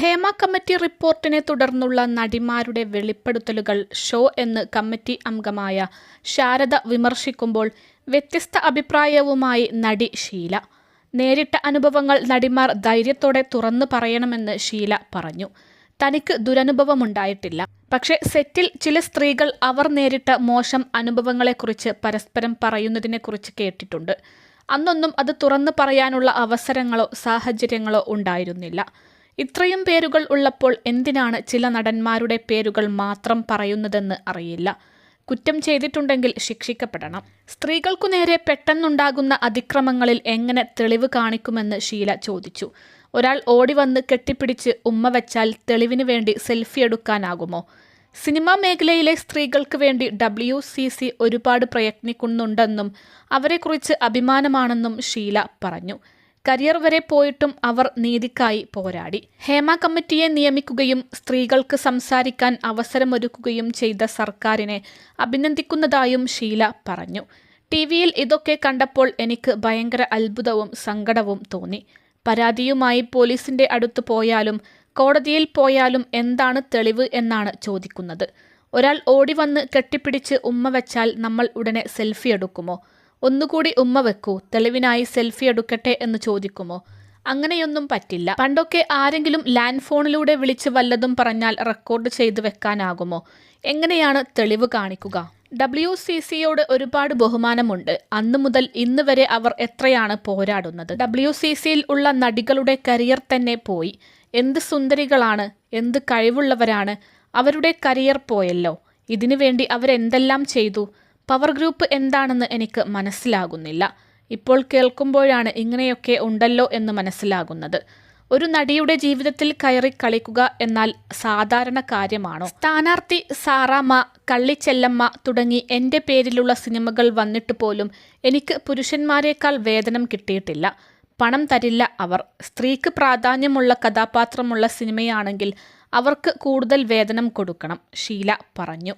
Hema committee റിപ്പോർട്ടിനെ തുടർന്നുള്ള നടിമാരുടെ വെളിപ്പെടുത്തലുകൾ ഷോ എന്ന് കമ്മിറ്റി അംഗമായ ശാരദ വിമർശിക്കുമ്പോൾ വ്യത്യസ്ത അഭിപ്രായവുമായി നടി ഷീല. നേരിട്ട അനുഭവങ്ങൾ നടിമാർ ധൈര്യത്തോടെ തുറന്നു പറയണമെന്ന് ഷീല പറഞ്ഞു. തനിക്ക് ദുരനുഭവമുണ്ടായിട്ടില്ല. പക്ഷേ സെറ്റിൽ ചില സ്ത്രീകൾ അവർ നേരിട്ട മോശം അനുഭവങ്ങളെക്കുറിച്ച് പരസ്പരം പറയുന്നതിനെക്കുറിച്ച് കേട്ടിട്ടുണ്ട്. അന്നൊന്നും അത് തുറന്നു പറയാനുള്ള അവസരങ്ങളോ സാഹചര്യങ്ങളോ ഉണ്ടായിരുന്നില്ല. ഇത്രയും പേരുകൾ ഉള്ളപ്പോൾ എന്തിനാണ് ചില നടന്മാരുടെ പേരുകൾ മാത്രം പറയുന്നതെന്ന് അറിയില്ല. കുറ്റം ചെയ്തിട്ടുണ്ടെങ്കിൽ ശിക്ഷിക്കപ്പെടണം. സ്ത്രീകൾക്കു നേരെ പെട്ടെന്നുണ്ടാകുന്ന അതിക്രമങ്ങളിൽ എങ്ങനെ തെളിവ് കാണിക്കുമെന്ന് ഷീല ചോദിച്ചു. ഒരാൾ ഓടി വന്ന് കെട്ടിപ്പിടിച്ച് ഉമ്മ വെച്ചാൽ തെളിവിന് വേണ്ടി സെൽഫി എടുക്കാനാകുമോ? സിനിമാ മേഖലയിലെ സ്ത്രീകൾക്ക് വേണ്ടി ഡബ്ല്യു സി സി ഒരുപാട് പ്രയത്നിക്കുന്നുണ്ടെന്നും അവരെക്കുറിച്ച് അഭിമാനമാണെന്നും ഷീല പറഞ്ഞു. കരിയർ വരെ പോയിട്ടും അവർ നീതിക്കായി പോരാടി. ഹേമ കമ്മിറ്റിയെ നിയമിക്കുകയും സ്ത്രീകൾക്ക് സംസാരിക്കാൻ അവസരമൊരുക്കുകയും ചെയ്ത സർക്കാരിനെ അഭിനന്ദിക്കുന്നതായും ഷീല പറഞ്ഞു. ടി വിയിൽ ഇതൊക്കെ കണ്ടപ്പോൾ എനിക്ക് ഭയങ്കര അത്ഭുതവും സങ്കടവും തോന്നി. പരാതിയുമായി പോലീസിന്റെ അടുത്ത് പോയാലും കോടതിയിൽ പോയാലും എന്താണ് തെളിവ് എന്നാണ് ചോദിക്കുന്നത്. ഒരാൾ ഓടി വന്ന് കെട്ടിപ്പിടിച്ച് ഉമ്മ വെച്ചാൽ നമ്മൾ ഉടനെ സെൽഫി എടുക്കുമോ? ഒന്നുകൂടി ഉമ്മ വെക്കൂ തെളിവിനായി സെൽഫി എടുക്കട്ടെ എന്ന് ചോദിക്കുമോ? അങ്ങനെയൊന്നും പറ്റില്ല. പണ്ടൊക്കെ ആരെങ്കിലും ലാൻഡ് ഫോണിലൂടെ വിളിച്ച് വല്ലതും പറഞ്ഞാൽ റെക്കോർഡ് ചെയ്ത് വെക്കാനാകുമോ? എങ്ങനെയാണ് തെളിവ് കാണിക്കുക? ഡബ്ല്യു സി സിയോട് ഒരുപാട് ബഹുമാനമുണ്ട്. അന്ന് മുതൽ ഇന്ന് വരെ അവർ എത്രയാണ് പോരാടുന്നത്? ഡബ്ല്യു സി സിയിൽ ഉള്ള നടികളുടെ കരിയർ തന്നെ പോയി. എന്ത് സുന്ദരികളാണ് എന്ത് കഴിവുള്ളവരാണ് അവരുടെ കരിയർ പോയല്ലോ. ഇതിനുവേണ്ടി അവരെന്തെല്ലാം ചെയ്തു? പവർ ഗ്രൂപ്പ് എന്താണെന്ന് എനിക്ക് മനസ്സിലാകുന്നില്ല. ഇപ്പോൾ കേൾക്കുമ്പോഴാണ് ഇങ്ങനെയൊക്കെ ഉണ്ടല്ലോ എന്ന് മനസ്സിലാകുന്നത്. ഒരു നടിയുടെ ജീവിതത്തിൽ കയറി കളിക്കുക എന്നാൽ സാധാരണ കാര്യമാണോ? സ്ഥാനാർത്ഥി സാറാമ്മ കള്ളിച്ചെല്ലമ്മ തുടങ്ങി എന്റെ പേരിലുള്ള സിനിമകൾ വന്നിട്ട് പോലും എനിക്ക് പുരുഷന്മാരെക്കാൾ വേതനം കിട്ടിയിട്ടില്ല. പണം തരില്ല അവർ. സ്ത്രീക്ക് പ്രാധാന്യമുള്ള കഥാപാത്രമുള്ള സിനിമയാണെങ്കിൽ അവർക്ക് കൂടുതൽ വേതനം കൊടുക്കണം ഷീല പറഞ്ഞു.